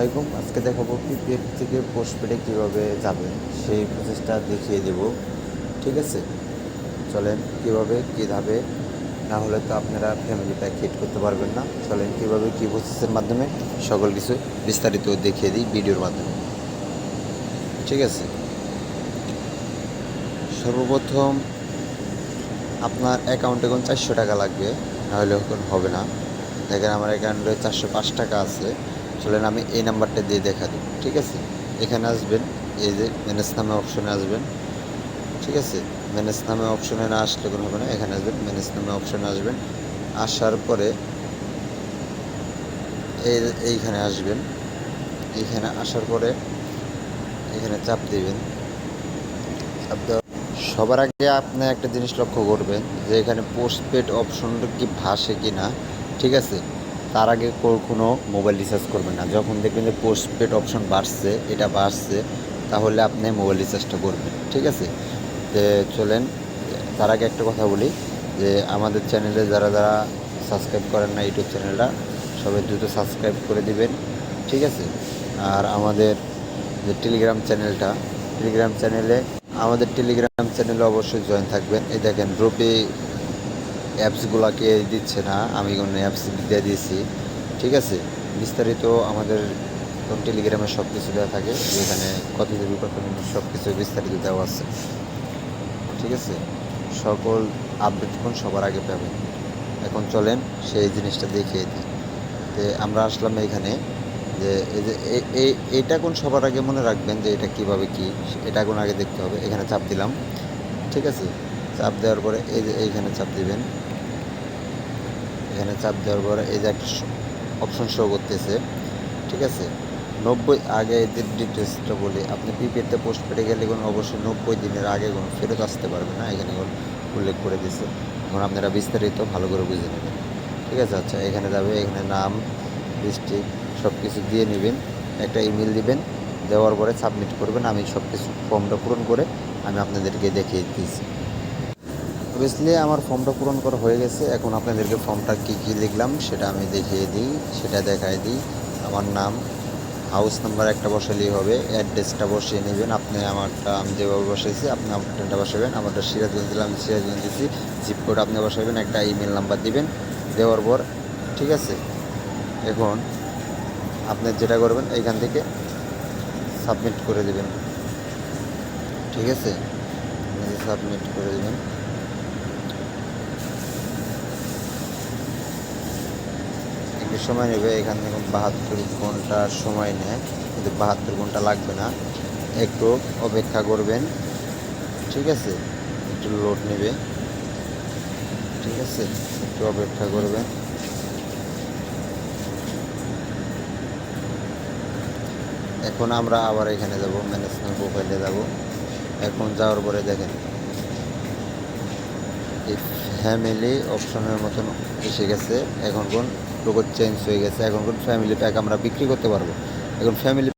আসসালামাইকুম আজকে দেখাবো পিপিএফ থেকে পোস্টপেডে কীভাবে যাবেন, সেই প্রসেসটা দেখিয়ে দেব। ঠিক আছে? চলেন কীভাবে কী ধাবে না হলে তো আপনারা ফ্যামিলি প্যাক হিট করতে পারবেন না। চলেন কীভাবে, কী প্রসেসের মাধ্যমে? সকল কিছু বিস্তারিত দেখিয়ে দিই ভিডিওর মাধ্যমে। ঠিক আছে? সর্বপ্রথম আপনার অ্যাকাউন্টে এখন চারশো টাকা লাগবে নাহলে এখন হবে না। দেখেন আমার অ্যাকাউন্টে চারশো পাঁচ টাকা আছে। চলেন আমি এই নাম্বারটা দিয়ে দেখা দিই। ঠিক আছে? এখানে আসবেন, এই যে ম্যানেজ নামে অপশনে আসবেন। ঠিক আছে? ম্যানেজ নামে অপশনে না আসলে কোনো হবে না, এখানে আসবেন ম্যানেজ নামে অপশনে আসবেন। আসার পরে এই এইখানে আসবেন। এইখানে আসার পরে এখানে চাপ দিবেন। চাপ দেওয়া সবার আগে আপনি একটা জিনিস লক্ষ্য করবেন যে এখানে পোস্টপেড অপশনটা কি ভাসে কি না ঠিক আছে? তার আগে কোনো মোবাইল রিচার্জ করবেন না। যখন দেখবেন যে পোস্টপেড অপশন বাড়ছে, এটা বাড়ছে, তাহলে আপনি মোবাইল রিচার্জটা করবেন, ঠিক আছে? যে চলেন, তার আগে একটা কথা বলি, যে আমাদের চ্যানেলে যারা যারা সাবস্ক্রাইব করেন না ইউটিউব চ্যানেলটা সবাই দ্রুত সাবস্ক্রাইব করে দিবেন, ঠিক আছে? আর আমাদের যে টেলিগ্রাম চ্যানেলটা টেলিগ্রাম চ্যানেলে আমাদের টেলিগ্রাম চ্যানেলে অবশ্যই জয়েন থাকবেন। এই দেখেন রুপি অ্যাপসগুলোকে দিচ্ছে না, আমি কোনো অ্যাপস দিয়ে দিয়েছি। ঠিক আছে? বিস্তারিত আমাদের টেলিগ্রামে সব কিছু দেওয়া থাকে। যেখানে কত জিবি কত সব কিছু বিস্তারিত দেওয়া আছে। ঠিক আছে? সকল আপডেট কোন সবার আগে পাবেন এখন চলেন সেই জিনিসটা দেখিয়ে দিই। তো আমরা আসলাম এখানে যে এই যে এ- এ- এইটা কোন সবার আগে মনে রাখবেন যে এটা কীভাবে কি? এটা কোন আগে দেখতে হবে? এখানে চাপ দিলাম। ঠিক আছে? চাপ দেওয়ার পরে এই যে এইখানে চাপ দিবেন। এখানে চাপ দেওয়ার পরে এই যে একটা অপশন শো করতেছে, ঠিক আছে? নব্বই আগে এদের ডিটেলসটা বলি, আপনি পিপিএতে পোস্ট পেটে গেলে কোনো অবশ্যই নব্বই দিনের আগে কোনো ফেরত আসতে পারবে না, এখানে কোনো উল্লেখ করে দিছে এখন আপনারা বিস্তারিত ভালো করে বুঝে নেবেন। ঠিক আছে? আচ্ছা এখানে যাবে, এখানে নাম ডিস্ট্রিক্ট সব কিছু দিয়ে নেবেন, একটা ইমেল দিবেন, দেওয়ার পরে সাবমিট করবেন। আমি সব কিছু ফর্মটা পূরণ করে আমি আপনাদেরকে দেখিয়ে দিয়েছি অবভিয়াসলি আমার ফর্মটা পূরণ করা হয়ে গেছে। এখন আপনাদেরকে ফর্মটা কী কী লিখলাম সেটা আমি দেখিয়ে দিই, সেটা দেখাই দিই। আমার নাম হাউস নাম্বার একটা বসালেই হবে অ্যাড্রেসটা বসিয়ে নেবেন। আপনি আমারটা, আমি যেভাবে বসেছি আপনি আপনারটা বসাবেন। আমারটা সিরাজগঞ্জ দিলাম আমি সিরাজগঞ্জ দিচ্ছি জিপ কোড আপনি বসাবেন, একটা ইমেল নাম্বার দিবেন, দেওয়ার পর, ঠিক আছে? এখন আপনি যেটা করবেন, এইখান থেকে সাবমিট করে দেবেন। ঠিক আছে? সাবমিট করে দেবেন একটু সময় নেবে, এখান থেকে বাহাত্তর ঘণ্টা সময় নেয়, কিন্তু বাহাত্তর ঘণ্টা লাগবে না। একটু অপেক্ষা করবেন, ঠিক আছে? একটু লোড নেবে, ঠিক আছে? একটু অপেক্ষা করবেন। এখন আমরা আবার এখানে যাব ম্যানেজমেন্ট প্রোফাইলে যাব। এখন যাওয়ার পরে দেখেন, এই ফ্যামিলি অপশনের মতন এসে গেছে। এখন কোন লোগো চেঞ্জ হয়ে গেছে। এখন ফ্যামিলি প্যাক আমরা বিক্রি করতে পারব। এখন ফ্যামিলি